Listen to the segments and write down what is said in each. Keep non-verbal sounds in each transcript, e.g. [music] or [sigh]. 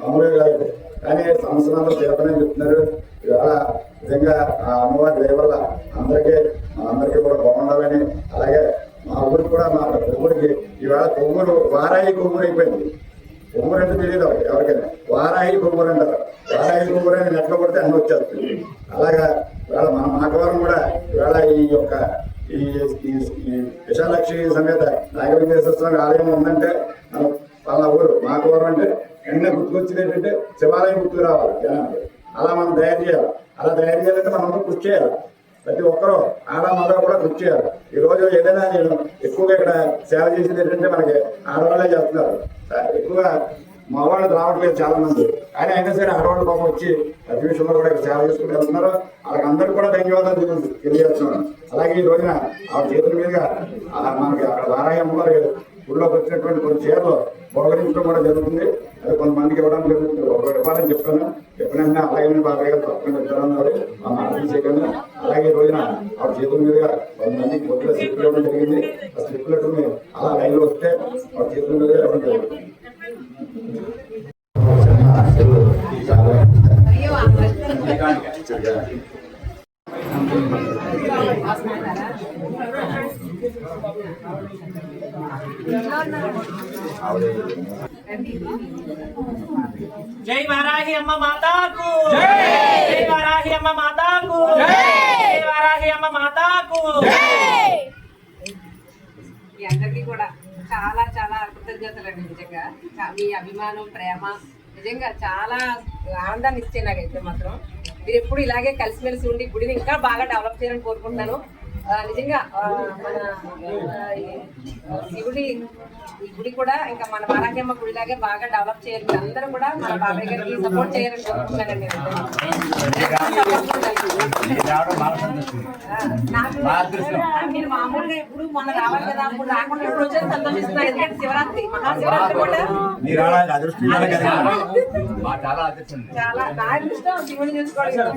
మామూలుగా కాదు. కానీ సంవత్సరాలు చేతనే చెప్తున్నారు. ఇవాళ నిజంగా ఆ అమ్మవారి దయవల్ల అందరికీ అందరికీ కూడా బాగుండాలని అలాగే మా ఊరికి కూడా మా కొవ్వూరికి ఇవాళ కొవ్వూరు వారాయి కొవ్వూరు అయిపోయింది. కొవ్వూరు అంటే తెలియదు ఎవరికైనా. వారాయి కొవ్వూరు అంటారు. వారాయి కొవ్వూరు అని నెట్లో కొడితే అన్ని వచ్చేస్తుంది అలాగా ఇవాళ మన మాకవరం కూడా ఇవాళ ఈ యొక్క ఈ విశాలక్ష్మి సమేత నాగలింగేశ్వర స్వామి ఆలయం ఉందంటే మన వాళ్ళ ఊరు మాకవరం అంటే వెంటనే గుర్తుకొచ్చింది ఏంటంటే శివాలయం గుర్తుకు రావాలి జనానికి అలా మనం తయారు చేయాలి. అలా తయారు చేయాలంటే మనం అందరూ కృషి చేయాలి. ప్రతి ఒక్కరూ ఆడ మగ కూడా కృషి చేయాలి. ఈ రోజు ఏదైనా నేను ఎక్కువగా ఇక్కడ సేవ చేసేది ఏంటంటే మనకి ఆడవాళ్ళే చేస్తున్నారు. ఎక్కువగా మగవాళ్ళు రావట్లేదు చాలా మంది కానీ అయినా సరే ఆడవాళ్ళు పాపం వచ్చి ప్రతి విషయంలో కూడా ఇక్కడ సేవ చేసుకుంటూ వెళ్తున్నారు. వాళ్ళకి అందరికీ కూడా ధన్యవాదాలు తెలియజేస్తున్నాను. అలాగే ఈ రోజున ఆ చేతుల మీదుగా మనకి అక్కడ వారాయి గారు ఊళ్ళోకి వచ్చినటువంటి కొన్ని చీరలు బహుకరించడం కూడా జరుగుతుంది. అది కొంతమందికి ఇవ్వడం జరుగుతుంది. ఒకటి ఇవ్వాలని చెప్పాను. ఎప్పుడైనా అలాగే నేను బాగా తప్పకుండా ఇద్దరన్నారు ఆ మాట తీసేయకండి అలాగే ఈ రోజున ఆ చేతుల మీదుగా కొంతమందికి పొద్దున స్లిప్లు ఇవ్వడం జరిగింది. ఆ స్లిప్లు అలా లైన్లో వస్తే ఆ చేతుల మీదుగా ఇవ్వడం జరిగింది. జై వారాహి అమ్మ మాతాకు జై వారాహి అమ్మ మాతాకు జై వారాహి అమ్మ మాతాకు మీ అందరికీ కూడా చాలా చాలా కృతజ్ఞతలు అండి నిజంగా. మీ అభిమానం ప్రేమ నిజంగా చాలా ఆనందాన్ని ఇచ్చే నాకైతే మాత్రం. మీరు ఎప్పుడు ఇలాగే కలిసిమెలిసి ఉండి గుడిని ఇంకా బాగా డెవలప్ చేయాలని కోరుకుంటున్నాను. నిజంగా మన శివుడి ఈ గుడి కూడా ఇంకా మన వారాహ్యమ్మ గుడిలాగే బాగా డెవలప్ చేయాలి అందరూ కూడా మన బాబాయ్ గారికి సపోర్ట్ చేయాలని కోరుకుంటున్నానండి మీరు మామూలుగా ఇప్పుడు మొన్న రావాలి కదా అప్పుడు రాకుండా ఇప్పుడు వచ్చేది సంతోషిస్తున్నారు ఎందుకంటే శివరాత్రి. మహాశివరాత్రి కూడా అదృష్టం చాలా అదృష్టం. చాలా నా ఇష్టం శివుని చూసుకోవడం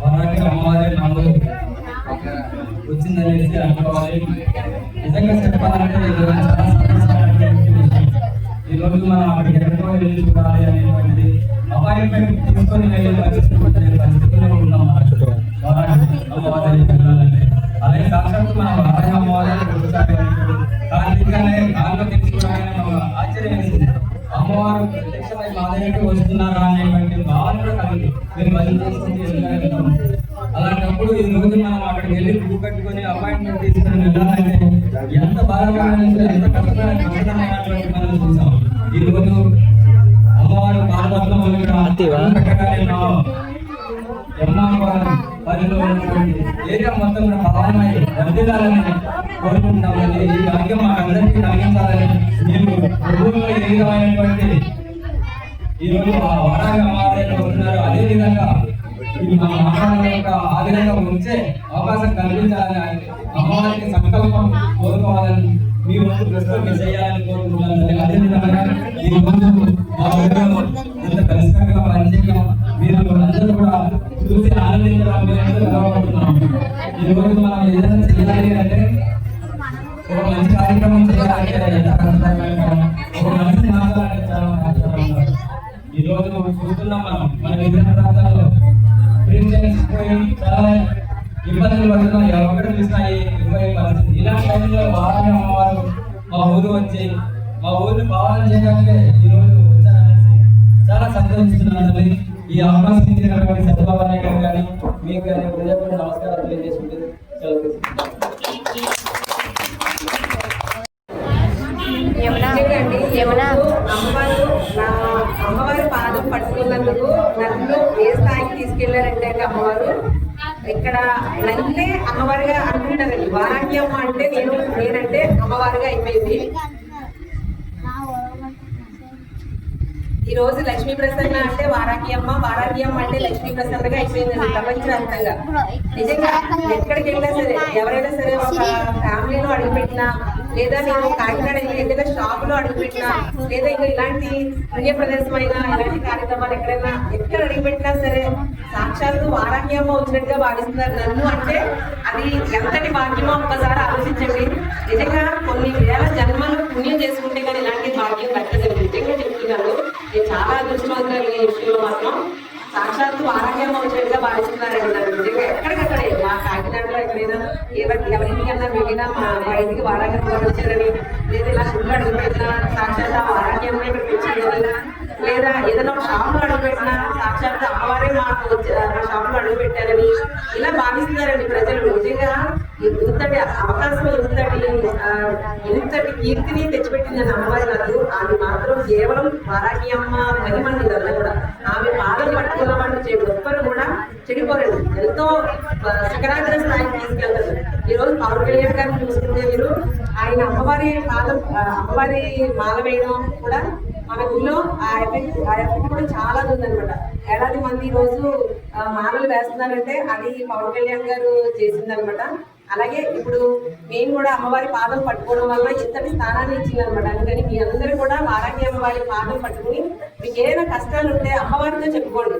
మనం పెట్టాలి అమ్మవారి వచ్చిందనేసి అనుకోవాలి నిజంగా చెప్పాలంటే చాలా ఈ రోజు మనం అక్కడికి ఎక్కడికో వెళ్ళి చూడాలి అనేటువంటిది అపాయింట్మెంట్ తీసుకొని వెళ్ళే కోరుకోవాలని మీ ముందు ప్రస్తుతం చేయాలని కోరుకుంటున్నాను. అదేవిధంగా ఈ రోజు మా అండి ఏమన్నా? అమ్మవారు నా అమ్మవారి పాదం పట్టుకున్నందుకు నన్ను ఏ స్థాయికి తీసుకెళ్ళారంటే అండి అమ్మవారు ఇక్కడ నన్నే అమ్మవారిగా అనుకుంటారండి వారాహి అంటే నేను నేనంటే అమ్మవారిగా అయిపోయింది. ఈ రోజు లక్ష్మీ ప్రసన్న అంటే వారాకి అమ్మ వారాకి అమ్మ అంటే లక్ష్మీ ప్రసన్నగా అయిపోయిందండి ప్రపంచవ్యాప్తంగా. నిజంగా ఎక్కడికి వెళ్ళినా సరే ఎవరైనా సరే ఒక ఫ్యామిలీలో అడుగుపెట్టినా లేదా నేను కాకినాడ ఏదైనా షాప్లో అడుగుపెట్టినా లేదా ఇంకా ఇలాంటి పుణ్య ప్రదేశం అయినా ఇలాంటి కార్యక్రమాలు ఎక్కడైనా ఎక్కడ అడుగుపెట్టినా సరే సాక్షాత్తు వారాకి అమ్మ వచ్చినట్టుగా భావిస్తున్నారు నన్ను అంటే అది ఎంతటి భాగ్యమో ఒక్కసారి ఆలోచించండి. నిజంగా కొన్ని వేల జన్మలు పుణ్యం చేసుకుంటే కానీ ఇలాంటి భాగ్యం దక్కదండి నిజంగా చెప్తున్నాను నేను చాలా అదృష్టవంతులు ఈ విషయంలో మాత్రం సాక్షాత్తు ఆరోగ్యంగా వచ్చినట్టుగా భావిస్తున్నారండి నన్ను నిజంగా ఎక్కడికక్కడే మా కాకినాడలో ఎక్కడైనా ఎవరి ఎవరింటికన్నా వెళ్ళినా మా మా ఇంటికి వారాగ్యం లేదా ఇలా గుళ్ళు అడుగు పెట్టినా సాక్షాత్ ఆ వారాగ్యంలో లేదా ఏదైనా ఒక షాపులో అడుగు పెట్టినా సాక్షాత్ అమ్మవారే మాకు మా షాపులో అడుగు పెట్టారని ఇలా భావిస్తున్నారండి ప్రజలు నిజంగా ఇంతటి అవకాశం ఇంతటి ఇంతటి కీర్తిని తెచ్చిపెట్టిందని అమ్మవారి నాకు ఆమె మాత్రం కేవలం వారాహి అమ్మ మహిమండి ఇదంతా కూడా ఆమె పాదం పట్టుకున్న వాళ్ళు ఒక్కరు కూడా చెడిపోరండి ఎంతో ఆ, శిఖరాగ్ర స్థాయికి తీసుకెళ్తారు ఈ రోజు పవన్ కళ్యాణ్ గారు అమ్మవారి పాదం అమ్మవారి మాల వేయడం కూడా మన ఊళ్ళో ఆ ఎఫెక్ట్ ఆ ఎఫెక్ట్ కూడా చాలా ఉందనమాట ఏడాది మంది ఈ రోజు మాలలు వేస్తున్నారంటే అది పవన్ కళ్యాణ్ గారు చేసిందనమాట అలాగే ఇప్పుడు మేము కూడా అమ్మవారి పాదం పట్టుకోవడం వల్ల ఇంతటి స్థానాన్ని ఇచ్చిందనమాట అందుకని మీ అందరూ కూడా వారాహి అమ్మవారి పాదం పట్టుకుని మీకు ఏదైనా కష్టాలు ఉంటే అమ్మవారితో చెప్పుకోండి.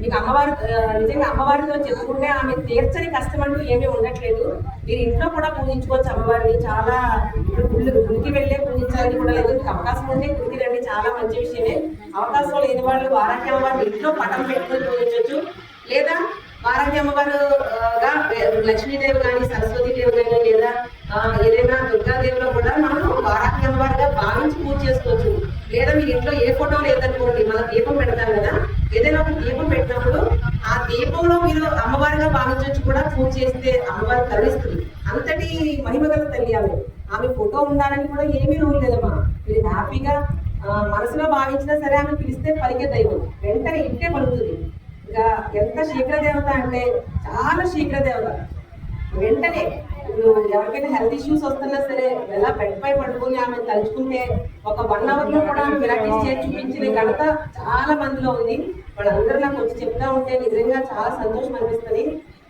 మీకు అమ్మవారి నిజంగా అమ్మవారితో చెప్పుకుంటే ఆమె తీర్చని కష్టం అంటూ ఏమీ ఉండట్లేదు. మీరు ఇంట్లో కూడా పూజించుకోవచ్చు అమ్మవారిని. చాలా ఇప్పుడు గుళ్ళు గుడికి వెళ్ళే పూజించాలని కూడా లేదు. మీకు అవకాశం ఉంటే గుడికి రండి. చాలా మంచి విషయమే. అవకాశం లేని వాళ్ళు వారాహి అమ్మవారిని ఇంట్లో పటం పెట్టుకుని పూజించవచ్చు. లేదా వారాహి అమ్మవారుగా లక్ష్మీదేవి కానీ సరస్వతీదేవి కానీ లేదా ఏదైనా దుర్గాదేవిలో కూడా మనం వారాహి అమ్మవారిగా భావించి పూజ చేసుకోవచ్చు. లేదా మీరు ఇంట్లో ఏ ఫోటో లేదనుకోండి మన దీపం పెడతాం కదా ఏదైనా ఒక దీపం పెట్టినప్పుడు ఆ దీపంలో మీరు అమ్మవారిగా భావించవచ్చు కూడా పూజ చేస్తే అమ్మవారు కరుణిస్తుంది అంతటి మహిమ గల తల్లి ఆమె ఆమె ఫోటో ఉండాలని కూడా ఏమీ రూల్ లేదమ్మా. మీరు హ్యాపీగా మనసులో భావించినా సరే ఆమె పిలిస్తే పలికే దైవం. వెంటనే ఇంటే పలుకుతుంది. ఇంకా ఎంత శీఘ్ర దేవత అంటే చాలా శీఘ్ర దేవత. వెంటనే ఇప్పుడు ఎవరికైనా హెల్త్ ఇష్యూస్ వస్తున్నా సరే ఎలా బెడ్ పై పడుకుని ఆమె తలుచుకుంటే ఒక వన్ అవర్లో కూడా ఆమె మిరాకిల్స్ చేసి చూపించిన ఘనత చాలా మందిలో ఉంది. వాళ్ళందరూ నాకు వచ్చి చెప్తా ఉంటే నిజంగా చాలా సంతోషం అనిపిస్తుంది.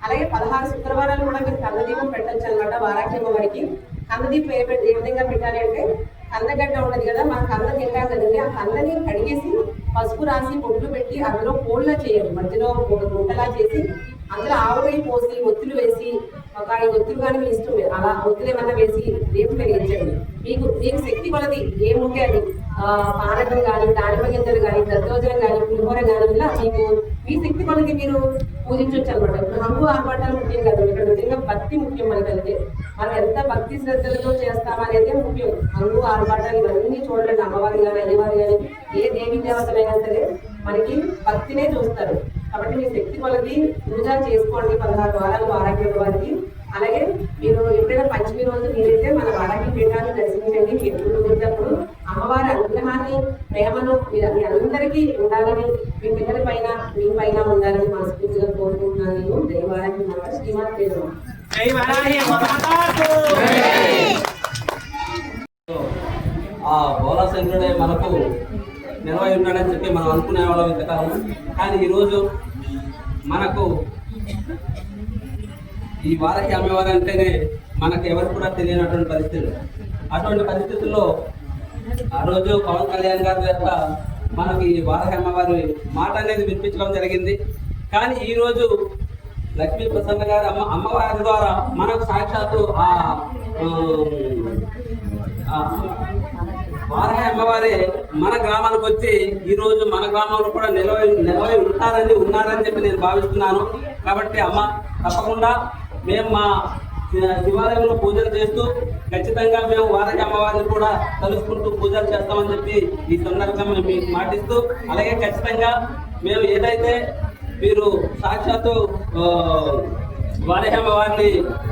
అలాగే పదహారు శుక్రవారాలు కూడా మీరు కందదీపం పెట్టచ్చు అనమాట వారాఖ్యమ్మ వారికి. కందదీపం ఏ ఏ విధంగా పెట్టాలి అంటే కందగడ్డ ఉండదు కదా మనం కంద తింటాం కదండి ఆ కందని కడిగేసి పసుపు రాసి బొట్లు పెట్టి అందులో కోళ్ళ చేయాలి మధ్యలో గుంటలా చేసి అందులో ఆవుగై పోసి ఒత్తులు వేసి ఒక ఐదు ఒత్తులు కానీ మీ ఇష్టం అలా ఒత్తులు ఏమన్నా వేసి రేపు వేయించండి మీకు మీకు శక్తి కొలది ఏముంటే అది. ఆ, పానకం కానీ దానిమ్మ గింజలు కానీ దద్దోజనం కానీ పులిహోర కానీ ఇలా మీకు మీ శక్తి కొలది మీరు పూజించవచ్చు అనమాట ఇప్పుడు హంగు ఆర్భాటాలు ముఖ్యం కాదు. ఇక్కడ నిజంగా భక్తి ముఖ్యం మనకంటే. మనం ఎంత భక్తి శ్రద్ధలతో చేస్తామనేదే ముఖ్యం. హంగు ఆర్భాటాలు ఇవన్నీ చూడండి. అమ్మవారి కానీ అయ్యవారి కానీ ఏ దేవి దేవతలైనా సరే మనకి భక్తినే చూస్తారు. కాబట్టి మీ శక్తి కొలది పూజ చేసుకోండి పదహారు వారాలు వారాకి వారికి అలాగే మీరు ఎప్పుడైనా పంచమి రోజు మీరైతే మన వారాకి పీఠాన్ని దర్శించండి. మీ ఎప్పుడు కుదిరినప్పుడు అమ్మవారి అనుగ్రహాన్ని ప్రేమను మీ మీ అందరికీ ఉండాలని మీ పిల్లల పైన మీ పైన ఉండాలని మనస్ఫూర్తిగా కోరుకుంటున్నాను నేను. దైవారాకి మన శ్రీమాత పేరు జై వారాహి అమ్మ మాతాకు. ఆ బోలా శంకరుడే మనకు నిలవై ఉన్నాడని చెప్పి మనం అనుకునే వాళ్ళం ఇంతకాలం. కానీ ఈరోజు మనకు ఈ వారకి అమ్మేవారు అంటేనే మనకు ఎవరు కూడా తెలియనటువంటి పరిస్థితులు. అటువంటి పరిస్థితుల్లో ఆ రోజు పవన్ కళ్యాణ్ గారి యొక్క మనకి ఈ వారకి అమ్మవారి మాట అనేది వినిపించడం జరిగింది. కానీ ఈరోజు లక్ష్మీ ప్రసన్న గారి అమ్మ అమ్మవారి ద్వారా మనకు సాక్షాత్తు ఆ, వారాహి అమ్మవారే మన గ్రామానికి వచ్చి ఈ రోజు మన గ్రామంలో కూడా నిలవై నిలవై ఉంటారని ఉన్నారని చెప్పి నేను భావిస్తున్నాను. కాబట్టి అమ్మ తప్పకుండా మేము మా శివాలయంలో పూజలు చేస్తూ ఖచ్చితంగా మేము వారాహి అమ్మవారిని కూడా తలుసుకుంటూ పూజలు చేస్తామని చెప్పి ఈ సందర్భంగా మేము మీకు మాటిస్తూ అలాగే ఖచ్చితంగా మేము ఏదైతే మీరు సాక్షాత్తు వారేహమ్మ వారిని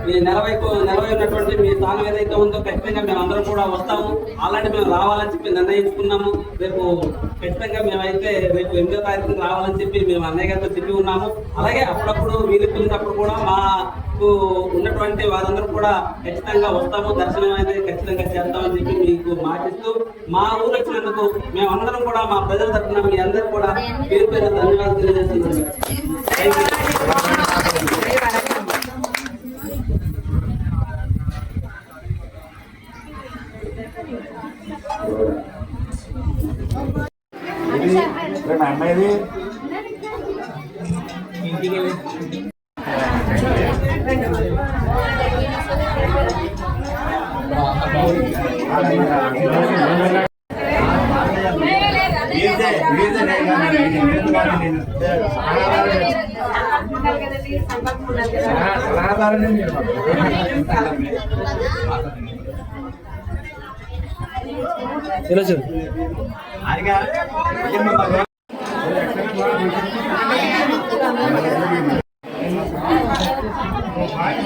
మీ నెలవైపు నెలవై ఉన్నటువంటి మీ స్థానం ఏదైతే ఉందో ఖచ్చితంగా మేము అందరం కూడా వస్తాము. అలాంటి మేము రావాలని చెప్పి నిర్ణయించుకున్నాము. రేపు ఖచ్చితంగా మేమైతే రేపు ఎనిమిదో తారీఖున రావాలని చెప్పి మేము అన్నయ్య గారితో చెప్పి ఉన్నాము. అలాగే అప్పుడప్పుడు వీలు కుదిరినప్పుడు కూడా మాకు ఉన్నటువంటి వారందరూ కూడా ఖచ్చితంగా వస్తాము. దర్శనం అయితే ఖచ్చితంగా చేస్తామని చెప్పి మీకు మాటిస్తూ మా ఊరు వచ్చినందుకు మేమందరం కూడా మా ప్రజల తరఫున మీ అందరూ కూడా పేరు పేరు ధన్యవాదాలు తెలియజేస్తున్నాం థ్యాంక్ యూ జై వారాహి అమ్మ. ఇది ఇక్కడ మా అమ్మాయిది? వీరిదే నేను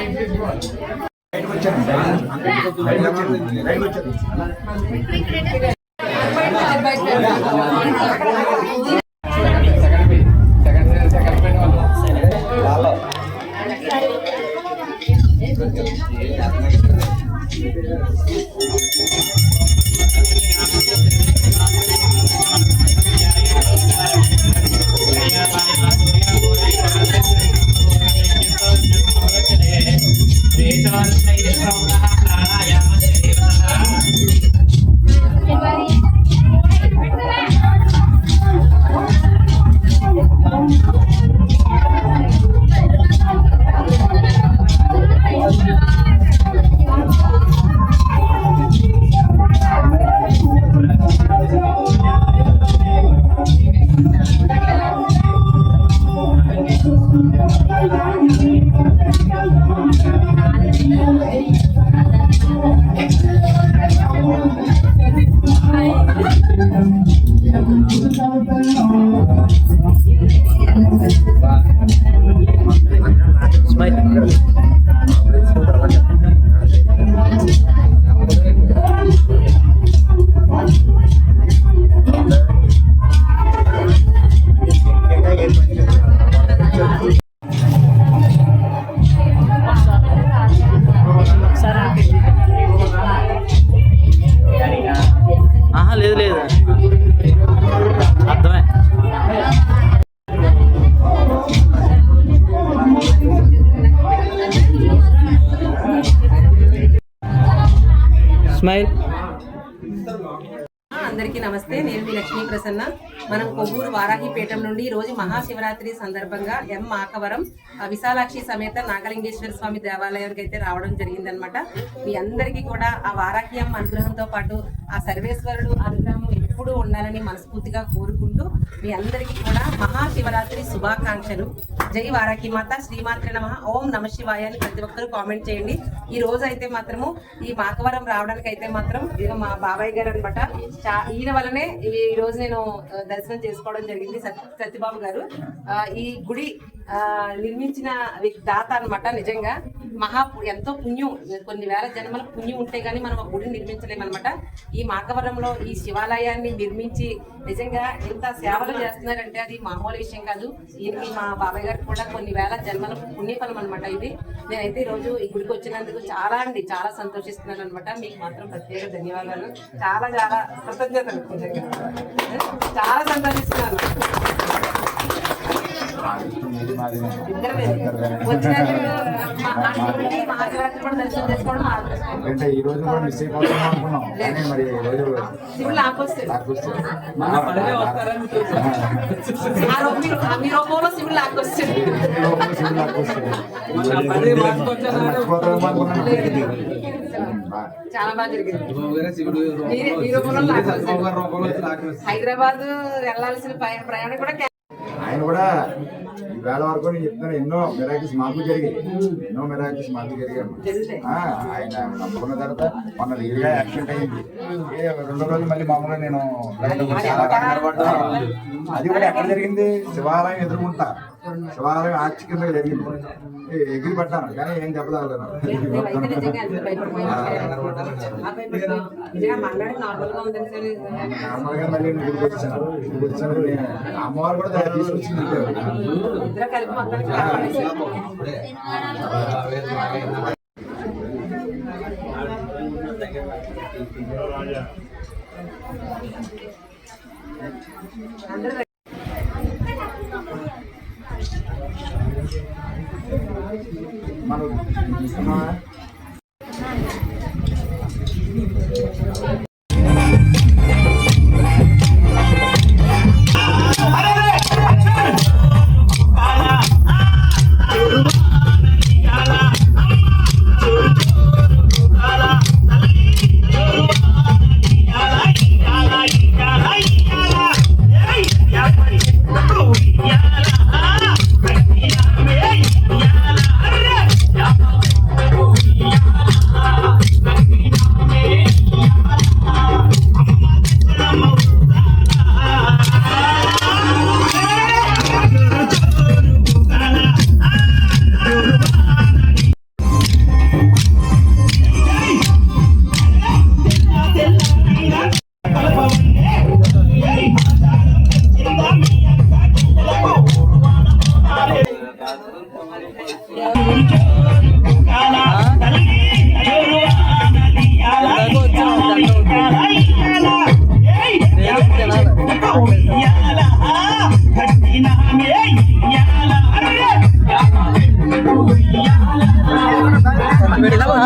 కాదు, నేను ఇంటి మనం కొవ్వూరు వారాహిపేటం నుండి ఈ రోజు మహాశివరాత్రి సందర్భంగా ఎం మాకవరం ఆ, విశాలాక్షి సమేత నాగలింగేశ్వర స్వామి దేవాలయానికి అయితే రావడం జరిగిందనమాట మీ అందరికీ కూడా ఆ వారాహి అనుగ్రహంతో పాటు ఆ సర్వేశ్వరుడు అనుగ్రహం ఎప్పుడూ ఉండాలని మనస్ఫూర్తిగా కోరుకుంటూ మీ అందరికీ కూడా మహాశివరాత్రి శుభాకాంక్షలు. జై వారాకి మాత. శ్రీమాత్రి నమ. ఓం నమ శివాయ అని ప్రతి ఒక్కరు కామెంట్ చేయండి. ఈ రోజు అయితే మాత్రము ఈ మాకవరం రావడానికి అయితే మాత్రం ఇక మా బాబాయ్ గారు అనమాట ఈయన వల్లనే ఈ రోజు నేను దర్శనం చేసుకోవడం జరిగింది సత్- సత్యబాబు గారు. ఆ, ఈ గుడి ఆ, నిర్మించిన దాత అన్నమాట నిజంగా. మహా ఎంతో పుణ్యం. కొన్ని వేల జన్మల పుణ్యం ఉంటే గానీ మనం ఒక గుడిని నిర్మించలేమన్నమాట. ఈ మాకవరంలో ఈ శివాలయాన్ని నిర్మించి నిజంగా ఎంత సేవలు చేస్తున్నారంటే అది మామూలు విషయం కాదు. దీనికి మా బాబాయ్ గారికి కూడా కొన్ని వేల జన్మల పుణ్యఫలం అనమాట ఇది. నేనైతే ఈరోజు రోజు ఈ గుడికి వచ్చినందుకు చాలా అండి చాలా సంతోషిస్తున్నాను అనమాట మీకు మాత్రం ప్రత్యేక ధన్యవాదాలు. చాలా చాలా కృతజ్ఞతలు చాలా సంతోషిస్తున్నాను ఇది మాది ఇద్దరమే. వచ్చినందుకు మా- మా శివుడిని మహాశివరాత్రి కూడా దర్శనం చేసుకోవడం మా అదృష్టం. అంటే ఈ రోజు కూడా మిస్ అయిపోతున్నాం అనుకున్నాం కానీ మరి ఈ రోజు. చాలా బాగా జరిగింది. హైదరాబాద్ వెళ్ళాల్సిన ప్రయాణం కూడా ఆయన కూడా ఈ వేళ వరకు నేను చెప్తున్నాను ఎన్నో మిరాకిల్స్ మాకు జరిగాయి. ఎన్నో మిరాకిల్స్ మాకు జరిగాయి ఆయన నమ్ముకున్న తర్వాత మొన్న రియల్గా యాక్సిడెంట్ అయింది. రెండో రోజు మళ్ళీ మామూలుగా నేను. అది కూడా ఎక్కడ జరిగింది? శివాలయం ఎదుర్కొంటా. శుభారం ఆచి కింద ఎగిరి పడ్డాను కానీ ఏం చెప్పలేదు నార్మల్గా మళ్ళీ వచ్చాను వచ్చాను అమ్మవారు కూడా తయారు 什么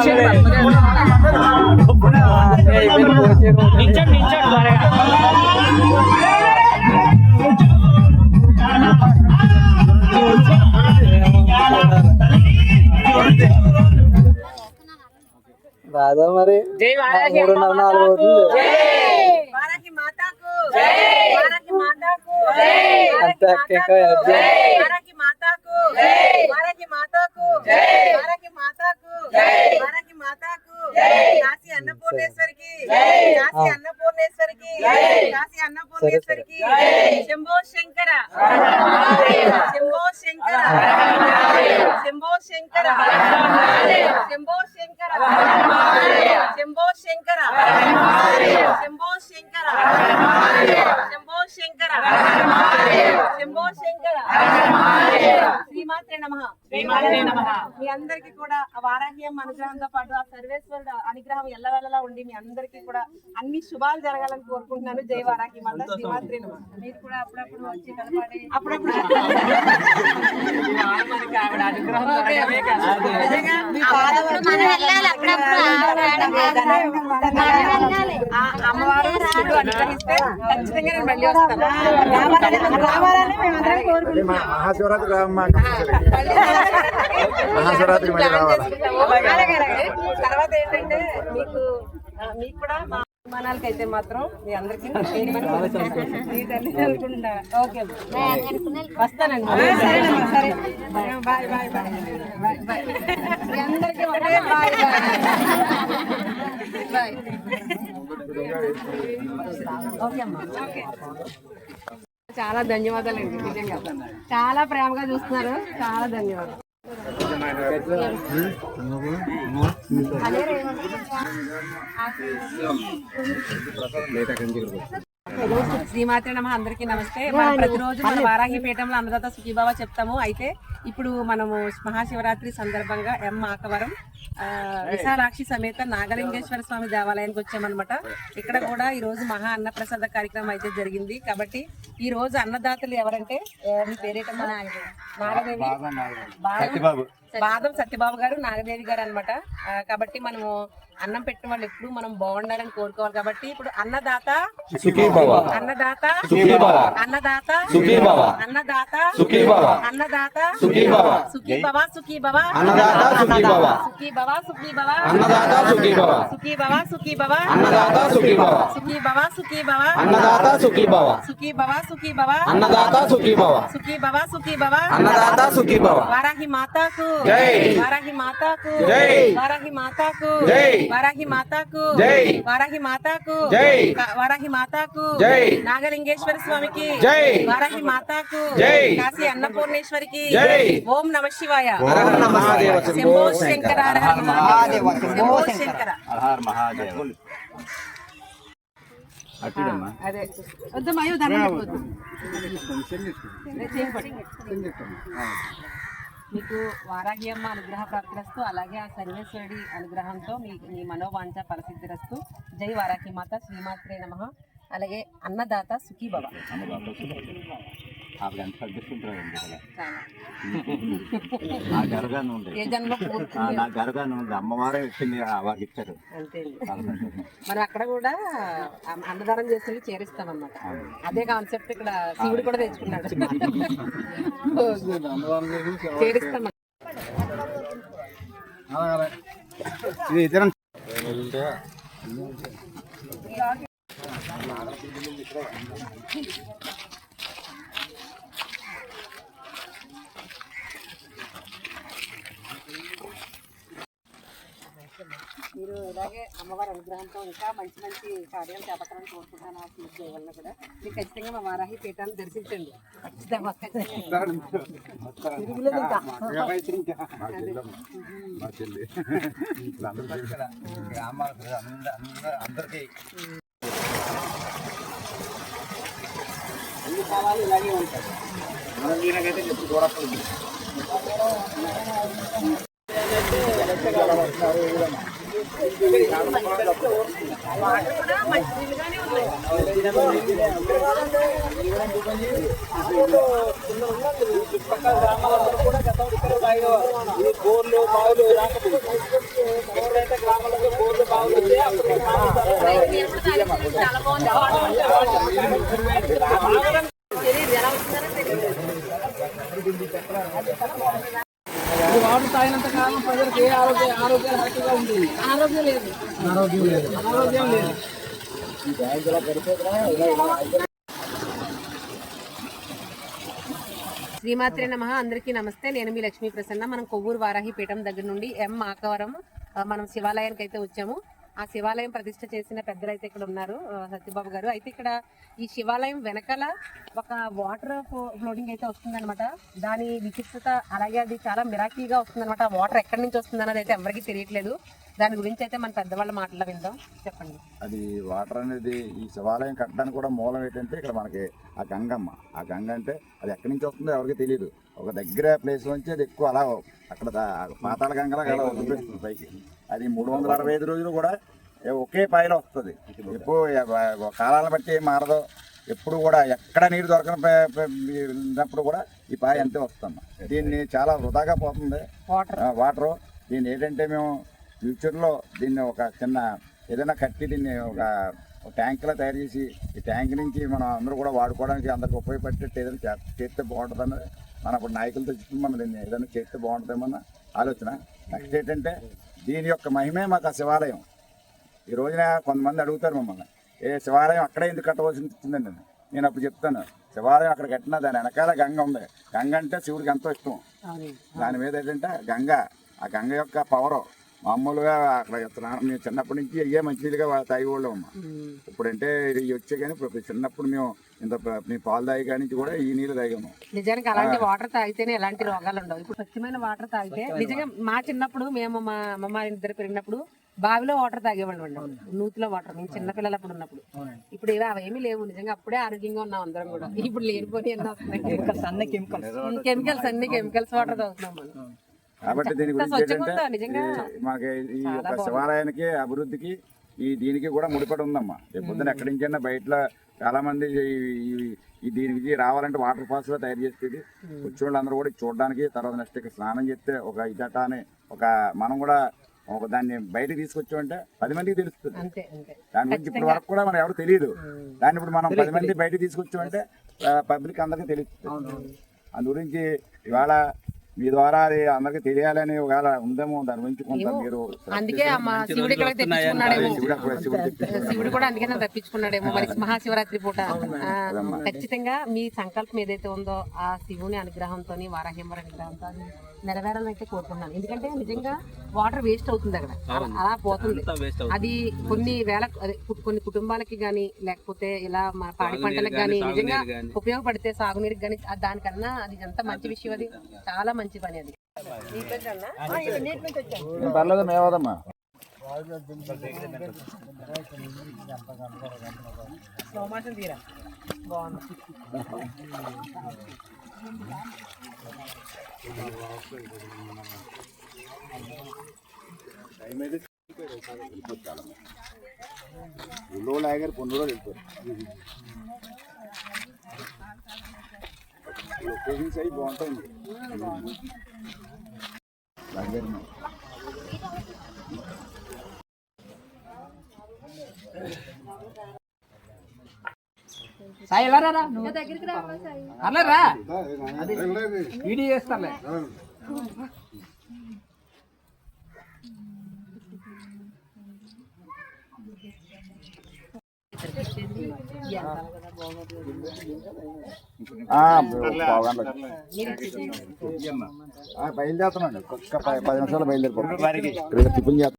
Gracias. నిల్చండి నిల్చండి మరి రాదా మరి మూడున్నర నాలుగు అవుతుంది. అంతే అక్క అన్నపూర్ణేశ్వరికి కాశీ అన్నపూర్ణేశ్వరికి శంభో శంకర. శంభో శంకర. శంభో శంకర. శంభో శంకర. శంభో శంకర. శంభో శంకర. శంభో శంకర. శంభో శంకర. శ్రీమాత్రే నమ. శ్రీమాత్రే నమః. మీ అందరికీ కూడా వారాహ్యం అనుగ్రహంతో పాటు ఆ సర్వేశ్వరుడు అనుగ్రహం ఎల్లవెల్లలా ఉండి మీ అందరికీ కూడా అన్ని శుభాలు జరగాలని కోరుకుంటున్నాను. జై మళ్ళా మళ్ళీ శివాత్రి మీరు కూడా అప్పుడప్పుడు వచ్చి అప్పుడప్పుడు. అమ్మవారు కోరుకుంటున్నాను మహాశివరాత్రి మళ్ళీ రావాలి. తర్వాత ఏంటంటే మీకు మీకు కూడా మా అభిమానాలకి అయితే మాత్రం మీ అందరికీ మీ తల్లిదండ్రులుండా. ఓకే. వస్తానండి. సరే bye bye bye bye. Bye మీ అందరికీ బాయ్ బాయ్. బాయ్. ఓకే అమ్మా. ఓకే. చాలా ధన్యవాదాలండి నిజంగా. చాలా ప్రేమగా చూస్తున్నారు. చాలా ధన్యవాదాలు. శ్రీమాత్రి నమ అందరికీ నమస్తే. మనం ప్రతిరోజు మన వారాహి పీఠంలో అన్నదాత సుఖీభావ చెప్తాము. అయితే ఇప్పుడు మనము మహాశివరాత్రి సందర్భంగా ఎం ఆకవరం విశాలాక్షి సమేత నాగలింగేశ్వర స్వామి దేవాలయానికి వచ్చామన్నమాట. ఇక్కడ కూడా ఈ రోజు మహా అన్నప్రసాద కార్యక్రమం అయితే జరిగింది. కాబట్టి ఈ రోజు అన్నదాతలు ఎవరంటే మీ పేరేటమ్మా? నాగదేవి. బాదం బాదం సత్యబాబు గారు నాగదేవి గారు అనమాట కాబట్టి మనము అన్నం పెట్టిన వాళ్ళు ఎప్పుడు మనం బాగుండాలని కోరుకోవాలి. కాబట్టి ఇప్పుడు అన్నదాత అన్నదాత అన్నదాత అన్నదాత అన్నదాత సుఖీ భవ సుఖీ సుఖీ సుఖీ భవ. సుఖీ భవ అన్నదాత సుఖీ భవ. సుఖీ భవ సుఖీ భవ అన్నదాత సుఖీ భవ. సుఖీ భవ సుఖీ భవ అన్నదాత సుఖీ భవ సుఖీ భవ సుఖీ భవ అన్నదాత సుఖీ భవ సుఖీ భవ సుఖీ భవ అన్నదాత సుఖీ భవ వారాహి మాతాకు జై. వారాహి మాతాకు జై. వారాహి మాతాకు జై. వారాహి మాతాకు జై. వారాహి మాతాకు జై. కా- వారాహి మాతాకు జై. నాగలింగేశ్వర స్వామికి జై. వారాహి మాతాకు జై. కాశీ అన్నపూర్ణేశ్వరికి జై. ఓం నమ శివాయ శంభో శంకర హర హర మహాదేవ. శంభో శంకర. హర మహాదేవ్. అట్టిదమ్మా అదే. వద్దమ్మా అయ్యో. మీకు అమ్మ అనుగ్రహ ప్రాప్తిరస్తు అలాగే ఆ సర్వేశ్వరుడి అనుగ్రహంతో మీ మీ మనోవాంఛ పరిసిద్ధిరస్తు జై వారాహి మాత శ్రీమాత్రే నమ. అలాగే అన్నదాత సుఖీ భవ ఆవిడ ఎంత చాలా. నా గరగానే ఉంది నా గరగానే ఉంది. అమ్మవారే ఇచ్చింది ఆ వారికి ఇచ్చారు. మనం అక్కడ కూడా అన్నదానం చేసి చేరిస్తాం అన్నమాట అదే కాన్సెప్ట్ ఇక్కడ శివుడు కూడా తెచ్చుకున్నాడు. చేరిస్తాం మీరు ఇలాగే అమ్మవారి అనుగ్రహంతో ఇంకా మంచి మంచి కార్యాలు చేపట్టాలని కోరుకుంటాను ఆ శివుడి దయ వల్ల కూడా మీరు ఖచ్చితంగా మా వారాహి పీఠాన్ని దర్శించండి అందరికీ అన్ని కావాలి ఇలాగే ఖచ్చితంగా తిరుగులేదు ఇంకా. మా చెల్లి వీళ్ళందరూ చుట్టుపక్కల గ్రామాలందరూ కూడా ప్రజలు అందరూ- అందరూ- అందరికీ మనం దీనికైతే ఎప్పుడు చూడకూడదు చాలా బాగుంది వాటర్ తాగినంత కాలం ప్రజలకు ఏ ఆరోగ్య ఆరోగ్య హ్యాపీగా ఉంటుంది ఆరోగ్యం లేదు. ఆరోగ్యం లేదు. శ్రీమాత్రే నమ. అందరికీ నమస్తే. నేను మీ లక్ష్మీ ప్రసన్న. మనం కొవ్వూరు వారాహి పీఠం దగ్గర నుండి ఎం. ఆకవరం మనం శివాలయానికి అయితే వచ్చాము. ఆ శివాలయం ప్రతిష్ట చేసిన పెద్దలు అయితే ఇక్కడ ఉన్నారు సత్యబాబు గారు. అయితే ఇక్కడ ఈ శివాలయం వెనకాల ఒక వాటర్ ఫ్లోటింగ్ అయితే వస్తుందన్నమాట. దాని విచిత్రత అలాగే అది చాలా మిరాకిల్గా వస్తుందన్నమాట. ఆ వాటర్ ఎక్కడి నుంచి వస్తుంది అయితే ఎవరికి తెలియట్లేదు. దాని గురించి అయితే మన పెద్దవాళ్ళ మాటలు విందాం. చెప్పండి. అది వాటర్ అనేది ఈ శివాలయం కట్టడానికి కూడా మూలం ఏంటంటే ఇక్కడ మనకి ఆ గంగమ్మ. ఆ గంగ అంటే అది ఎక్కడి నుంచి వస్తుందో ఎవరికి తెలియదు ఒక దగ్గర ప్లేస్ నుంచి అది ఎక్కువ అలా అక్కడ పాతాళ గంగలా అలా వదిలిపెడుతుంది పైకి. అది మూడు వందల అరవై ఐదు రోజులు కూడా ఒకే పాయలో వస్తుంది. ఎప్పుడు కాలాలను బట్టి ఏం మారదు ఎప్పుడు కూడా ఎక్కడ నీరు దొరకని ప- ప- ఉన్నప్పుడు కూడా ఈ పాయ అంతే వస్తుంది. దీన్ని చాలా వృధాగా పోతుంది. వాటరు దీన్ని ఏంటంటే మేము ఫ్యూచర్లో దీన్ని ఒక చిన్న ఏదైనా కట్టి దీన్ని ఒక ట్యాంక్లా తయారు చేసి ఈ ట్యాంక్ నుంచి మనం అందరూ కూడా వాడుకోవడానికి అందరికి ఉపయోగపడేటట్టు ఏదైనా చేస్తే బాగుంటుందని మన ఇప్పుడు నాయకులతో చెప్పి మనం దీన్ని ఏదైనా చేస్తే బాగుంటుందేమన్న ఆలోచన. నెక్స్ట్ ఏంటంటే దీని యొక్క మహిమే మాకు ఆ శివాలయం. ఈ రోజున కొంతమంది అడుగుతారు మమ్మల్ని ఏ శివాలయం అక్కడే ఎందుకు కట్టవలసి వచ్చిందండి. నేను అప్పుడు చెప్తాను శివాలయం అక్కడ కట్టినా దాని వెనకాల గంగ ఉంది. గంగ అంటే శివుడికి ఎంతో ఇష్టం. దాని మీద ఏంటంటే గంగ ఆ గంగ యొక్క పవర్ మామూలుగా అక్కడ స్నానం మేము చిన్నప్పటి నుంచి అయ్యే మంచిగా తాగేవాళ్ళం అమ్మ ఇప్పుడంటే ఇవి వచ్చే కానీ ఇప్పుడు చిన్నప్పుడు మేము ఇంత మేము పాలు తాగి కాడి నుంచి కూడా ఈ నీళ్ళు తాగాము. నిజానికి అలాంటి వాటర్ తాగితేనే ఎలాంటి రోగాలు ఉండవు. ఇప్పుడు స్వచ్ఛమైన వాటర్ తాగితే నిజంగా మా చిన్నప్పుడు మేము మా అమ్మమ్మ ఇద్దరు పెరిగినప్పుడు బావిలో వాటర్ తాగేవాళ్ళం అండి. నూతిలో వాటర్. మేము చిన్నపిల్లలు అప్పుడు ఉన్నప్పుడు. ఇప్పుడు ఏవో అవేమీ లేవు. నిజంగా అప్పుడే ఆరోగ్యంగా ఉన్నాం అందరం కూడా. ఇప్పుడు లేనిపోయి ఎన్నో వస్తున్నాయి? కెమికల్స్ అన్ని కెమికల్స్. వాటర్ తాగుతున్నాం మనం. కాబట్టి దీని గురించి ఏంటంటే మాకు ఈ యొక్క శివాలయానికి అభివృద్ధికి ఈ దీనికి కూడా ముడిపడి ఉందమ్మా. పొద్దున ఎక్కడి నుంచైనా బయట చాలా మంది ఈ- దీనికి రావాలంటే వాటర్ ఫాల్స్లో తయారు చేసేది. వచ్చిన వాళ్ళందరూ కూడా చూడడానికి తర్వాత నెక్స్ట్ ఇక్కడ స్నానం చేస్తే ఒక ఇదట అని ఒక మనం కూడా ఒక దాన్ని బయటకు తీసుకొచ్చామంటే పది మందికి తెలుస్తుంది. దాని గురించి ఇప్పటి వరకు కూడా మనం ఎవరు తెలియదు. దాన్ని ఇప్పుడు మనం పది మంది బయటకు తీసుకొచ్చామంటే పబ్లిక్ అందరికీ తెలుస్తుంది. అందు గురించి ఇవాళ మీ ద్వారా అది అందరికి తెలియాలని ఒకవేళ ఉందేమో దాని గురించి కొంత. మీరు అందుకే ఆ మా శివుడి ఇక్కడ తెప్పించుకున్నాడేమో. శివుడు కూడా అందుకే నన్ను తప్పించుకున్నాడేమో మరి మహాశివరాత్రి పూట. ఖచ్చితంగా మీ సంకల్పం ఏదైతే ఉందో ఆ శివుని అనుగ్రహంతో వారాహింబర్ అనుగ్రహంతో నెరవేరాలని అయితే కోరుకుంటున్నాను. ఎందుకంటే నిజంగా వాటర్ వేస్ట్ అవుతుంది అక్కడ. అలా- పోతుంది. అది కొన్ని వేల అదే కు- కొన్ని కుటుంబాలకి గాని లేకపోతే ఇలా మా పాడి పంటలకు గాని గాని, నిజంగా. ఉపయోగపడితే సాగునీరుకి గాని ఆ దానికన్నా అది ఎంత మంచి విషయం అది. చాలా మంచి పని అది. ఏం పర్లేదు మేవదమ్మా సోమాసం తీరా? బాగుంది. [laughs] ఊళ్ళో లాగారు పొన్నులో వెళ్ళిపోయారు లొకేషన్స్ అవి బాగుంటాయి దగ్గర సాయి ఎలా రా అలా రా. అది వీడియో చేస్తాలే. బయలుదేరుతున్నాండి. ఒక్క పది నిమిషాలు బయలుదేరిపోతాం టిఫిన్ చేస్తాం